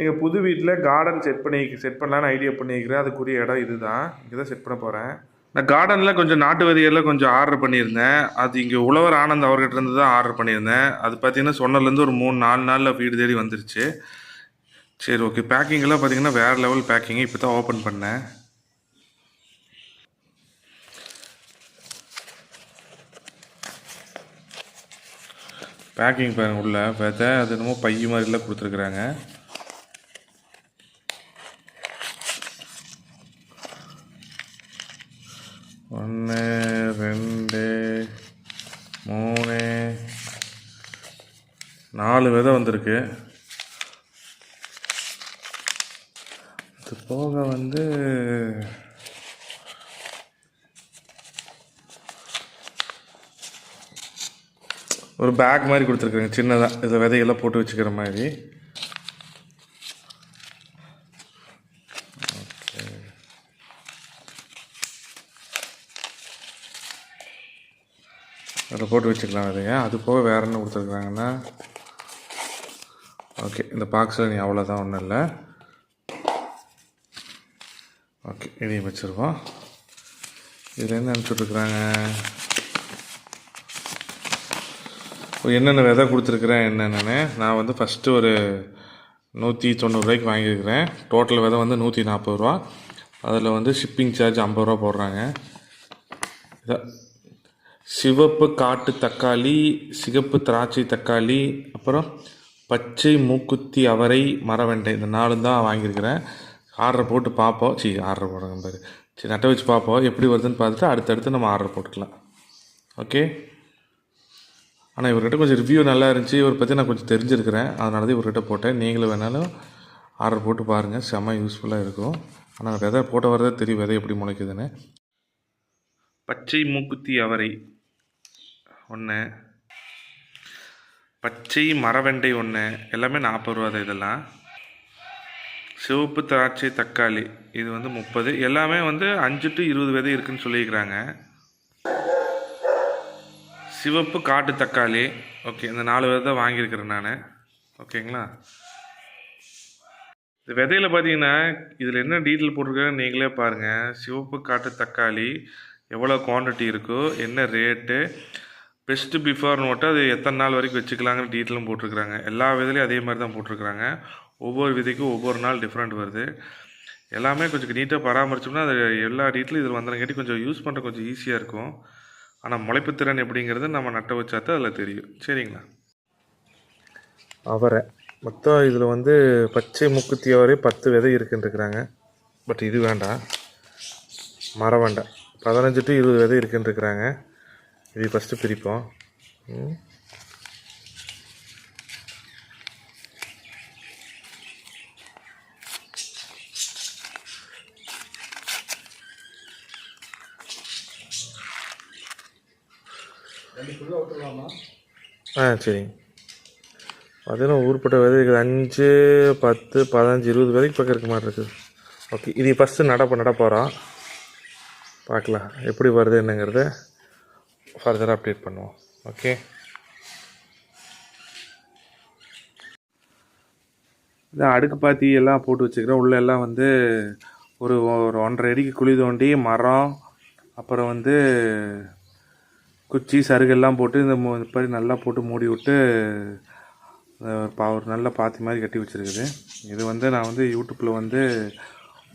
எங்கள் புது வீட்டில் கார்டன் செட் பண்ணி செட் பண்ணலான்னு ஐடியா பண்ணியிருக்கிறேன் அதுக்குரிய இடம் இதுதான். இங்கே தான் செட் பண்ண போகிறேன் நான் கார்டனில் கொஞ்சம் நாட்டு விதையெல்லாம் கொஞ்சம் ஆர்டர் பண்ணியிருந்தேன். அது இங்கே உழவர் ஆனந்த் அவர்கிட்ட இருந்து தான் ஆர்டர் பண்ணியிருந்தேன். அது பார்த்தீங்கன்னா சொன்னதுலேருந்து ஒரு மூணு நாலு நாளில் வீடு தேடி வந்துருச்சு. சரி ஓகே பேக்கிங்கெல்லாம் பார்த்தீங்கன்னா வேறு லெவல் பேக்கிங் இப்போ தான் ஓப்பன் பண்ணேன். பேக்கிங் பாருங்கள் உள்ள விதை அது என்னமோ பைய மாதிரிலாம் கொடுத்துருக்குறாங்க. ஒன்று ரெண்டு மூணு நாலு விதை வந்திருக்கு. இது போக வந்து ஒரு பேக் மாதிரி கொடுத்துருக்குறேங்க. சின்னதாக இதில் விதையெல்லாம் போட்டு வச்சுக்கிற மாதிரி. அதில் போட்டு வச்சுக்கலாம் விதைய அது போக வேறு என்ன கொடுத்துருக்குறாங்கன்னா ஓகே இந்த பாக்ஸில் நீ அவ்வளோதான் ஒன்றும் இல்லை. ஓகே இதையும் வச்சுருவோம் இதில் என்ன அனுப்பிச்சுட்ருக்குறாங்க என்னென்ன விதை கொடுத்துருக்குறேன் என்னென்னு நான் வந்து ஃபஸ்ட்டு ஒரு நூற்றி தொண்ணூறுரூவாய்க்கு வாங்கியிருக்கிறேன். டோட்டல் விதை வந்து நூற்றி நாற்பது ரூபா. அதில் வந்து ஷிப்பிங் சார்ஜ் ஐம்பது ரூபா போடுறாங்க. இதான் சிவப்பு காட்டு தக்காளி சிகப்பு திராட்சை தக்காளி அப்புறம் பச்சை மூக்குத்தி அவரை மரவெண்டை இந்த நாலு தான் வாங்கியிருக்கிறேன். ஆர்டர் போட்டு பார்ப்போம். சரி ஆர்டர் போடுங்க பாரு. சரி நட்டை வச்சு பார்ப்போம். எப்படி வருதுன்னு பார்த்துட்டு அடுத்தடுத்து நம்ம ஆர்டர் போட்டுக்கலாம். ஓகே? ஆனால் இவர்கிட்ட கொஞ்சம் ரிவ்யூ நல்லா இருந்துச்சு. இவரை பற்றி நான் கொஞ்சம் தெரிஞ்சிருக்கிறேன். அதனால தான் இவர்கிட்ட போட்டேன். நீங்களும் வேணாலும் ஆர்டர் போட்டு பாருங்கள் செம்ம யூஸ்ஃபுல்லாக இருக்கும். ஆனால் விதை போட்ட வரதே தெரியும். விதை எப்படி முளைக்குதுன்னு. பச்சை மூக்குத்தி அவரை ஒன்று பச்சை மரவெண்டை ஒன்று எல்லாமே நாற்பது ரூபா தான் இதெல்லாம். சிவப்பு திராட்சை தக்காளி இது வந்து முப்பது. எல்லாமே வந்து அஞ்சு டு இருபது விதை இருக்குன்னு சொல்லியிருக்கிறாங்க. சிவப்பு காட்டு தக்காளி. ஓகே இந்த நாலு விதை தான் வாங்கியிருக்கிறேன் நான். ஓகேங்களா? இந்த விதையில் பார்த்தீங்கன்னா இதில் என்ன டீட்டெயில் போட்டிருக்காங்க நீங்களே பாருங்கள் சிவப்பு காட்டு தக்காளி எவ்வளோ குவான்டிட்டி இருக்கோ என்ன ரேட்டு பெஸ்ட்டு பிஃபோர் நோட்டு அது எத்தனை நாள் வரைக்கும் வச்சுக்கலாங்கிற டீட்டெயிலும் போட்டிருக்கிறாங்க. எல்லா விதையிலையும் அதே மாதிரி தான் போட்டிருக்கிறாங்க. ஒவ்வொரு விதைக்கும் ஒவ்வொரு நாள் டிஃப்ரெண்ட் வருது. எல்லாமே கொஞ்சம் நீட்டாக பராமரிச்சோம்னா அது எல்லா டீட்டெயிலும் இதில் வந்துறங்காட்டி கொஞ்சம் யூஸ் பண்ணுற கொஞ்சம் ஈஸியாக இருக்கும். ஆனால் முளைப்புத்திறன் எப்படிங்கிறது நம்ம நட்ட வச்சா தான் அதில் தெரியும். சரிங்களா? அவரை. மொத்தம் இதில் வந்து பச்சை முக்குத்தி அவரே பத்து விதை இருக்குன்ட்டுருக்குறாங்க பட் இது வேண்டாம். மரம் வேண்டாம் பதினஞ்சு டு இருபது விதை இருக்குன்ட்டுருக்குறாங்க இது ஃபஸ்ட்டு பிரிப்போம். ஆ சரிங்க பார்த்தீங்கன்னா ஊர்பட்ட விதை இருக்குது. அஞ்சு பத்து பதினஞ்சு இருபது வரைக்கும் பக்கம் இருக்க மாதிரி இருக்குது. ஓகே இது ஃபஸ்ட்டு நடப்பு நடப்போகிறோம் பார்க்கலாம். எப்படி வருது என்னங்கிறது. ஃபர்தராக அப்டேட் பண்ணுவோம். ஓகே இதான் அடுக்கு பாத்தி எல்லாம் போட்டு வச்சுக்கிறேன். உள்ள எல்லாம் வந்து ஒரு ஒரு ஒன்றரை அடிக்கு குழி தோண்டி மரம் அப்புறம் வந்து குச்சி சருகெல்லாம் போட்டு இந்த மாதிரி நல்லா போட்டு மூடி விட்டு பா ஒரு நல்ல பாத்தி மாதிரி கட்டி வச்சுருக்குது. இது வந்து நான் வந்து யூடியூப்பில் வந்து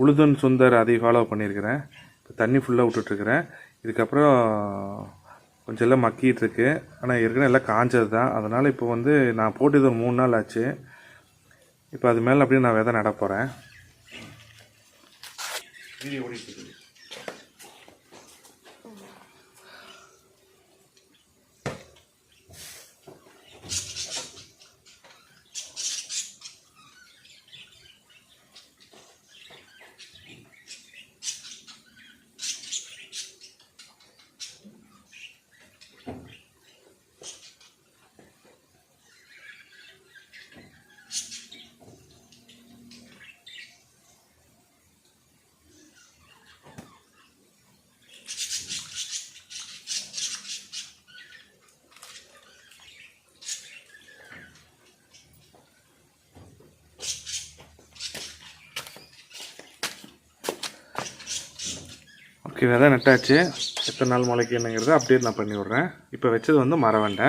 உழுதன் சுந்தர் அதை ஃபாலோ பண்ணியிருக்கிறேன். இப்போ தண்ணி ஃபுல்லாக விட்டுட்ருக்குறேன் இதுக்கப்புறம் கொஞ்சம் எல்லாம் மக்கிட்டு இருக்கு. ஆனால் ஏற்கனவே எல்லாம் காஞ்சது தான் அதனால் இப்போ வந்து நான் போட்டு இது ஒரு மூணு நாள் ஆச்சு. இப்போ அது மேலே அப்படியே நான் விதை நட போகிறேன் ஓகே விதை நட்டாச்சு. எத்தனை நாள் முளைக்கணுங்கிறத என்னங்கிறத அப்டேட் நான் பண்ணி விட்றேன் இப்போ வச்சது வந்து மரவண்டை.